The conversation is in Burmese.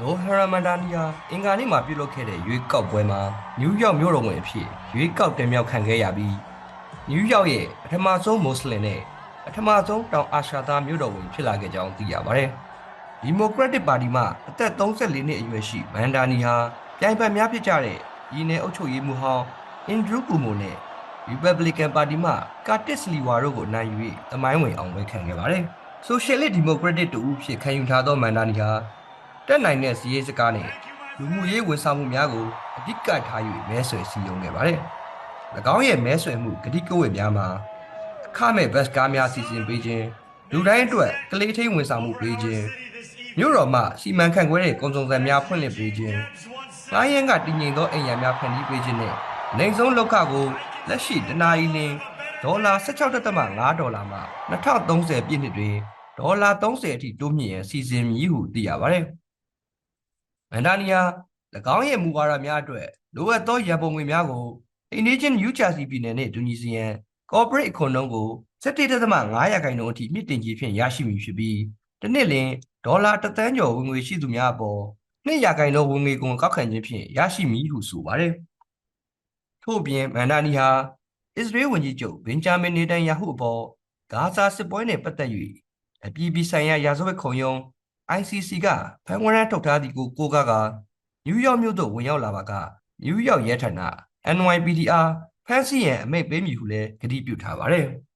ဒေါ်ဟရမန်ဒါနီယာအင်္ဂါနေ့မှာပြုလုပ်ခဲ့တဲ့ရွေးကောက်ပွဲမှာနယူးယောက်မြို့တော်ဝင်အဖြစ်ရွေးကောက်တင်မြှောက်ခံခဲ့ရပြီးနယူးယောက်ရဲ့ပထမဆုံးမွတ်စလင်နဲ့ပထမဆုံးတောင်အာရှသားမြို့တော်ဝင်ဖြစ်လာခဲ့ကြောင်းသိရပါတယ်။ဒီမိုကရက်တစ်ပါတီမှအသက်34နှစ်အရွယ်ရှိမန်ဒါနီဟာပြိုင်ဘက်များဖြစ်ကြတဲ့ဒီနယ်အုပ်ချုပ်ရေးမှူးဟောင်းအင်ဒရူးကူမိုနဲ့ Republican ပါတီမှကာတစ်လီဝါတို့ကိုအနိုင်ယူ၍သမိုင်းဝင်အောင်ပွဲခံခဲ့ပါတယ်။ Socialist Democratic တူဦးဖြစ်ခံယူထားသောမန်ဒါနီဟာ တက်နိုင်တဲ့စီးရေးစကားနဲ့လူမှုရေးဝန်ဆောင်မှုများကိုအဓိကထား၍မဲဆွယ်စည်းရုံးခဲ့ပါတယ်။၎င်းရဲ့မဲဆွယ်မှုဂတိကဝတ်များမှာအခမဲ့ဘတ်ကားများစီစဉ်ပေးခြင်းလူတိုင်းအတွက်ကလေးထိန်ဝန်ဆောင်မှုပေးခြင်းမြို့တော်မှစီမံခန့်ခွဲတဲ့ကုန်စုံစံများဖွင့်လှစ်ပေးခြင်းငားရင်းကတည်ငြိမ်သောအိမ်ရများဖန်တီးပေးခြင်းနဲ့နိုင်ဆုံးလောက်ခကိုလက်ရှိတနာရီလင်ဒေါ်လာ16.5ဒေါ်လာမှ2030ပြည့်နှစ်တွင်ဒေါ်လာ30အထိတိုးမြင့်ရန်စီစဉ်မည်ဟုသိရပါတယ်။ မန်ဒါနီယာ၎င်းရဲ့မူဝါဒများအတွက်လိုအပ်သောရန်ပုံငွေများကိုအိန္ဒိချင်းနယူးဂျာစီပြည်နယ်နှင့်တူနီစီယန် corporate အခွန်နှုန်းကို17.5ရာခိုင်နှုန်းအထိမြင့်တင်ခြင်းဖြင့်ရရှိမည်ဖြစ်ပြီးတစ်နှစ်လျှင်ဒေါ်လာတစ်သန်းကျော်ဝင်ငွေရှိသူများအပေါ်2ရာခိုင်နှုန်းဝင်ငွေကုန်ကောက်ခံခြင်းဖြင့်ရရှိမည်ဟုဆိုပါတယ်။ထို့ပြင်မန်ဒါနီဟာအစ္စရေးဝန်ကြီးချုပ်ဘင်ဂျာမင်နေတန်ယာဟုအပေါ်ဂါဇာစစ်ပွဲနှင့်ပတ်သက်၍အပြည်ပြည်ဆိုင်ရာရာဇဝတ်ခုံရုံး ICC ကဖန်ဝရမ်းထုတ်ထားသည်ကိုကိုးကားကနယူးယောက်မြို့သို့ဝင်ရောက်လာပါကနယူးယောက်ရဲဌာန NYPD အားဖမ်းဆီးရန်အမိန့်ပေးမည်ဟုလည်းကတိပြုထားပါတယ်။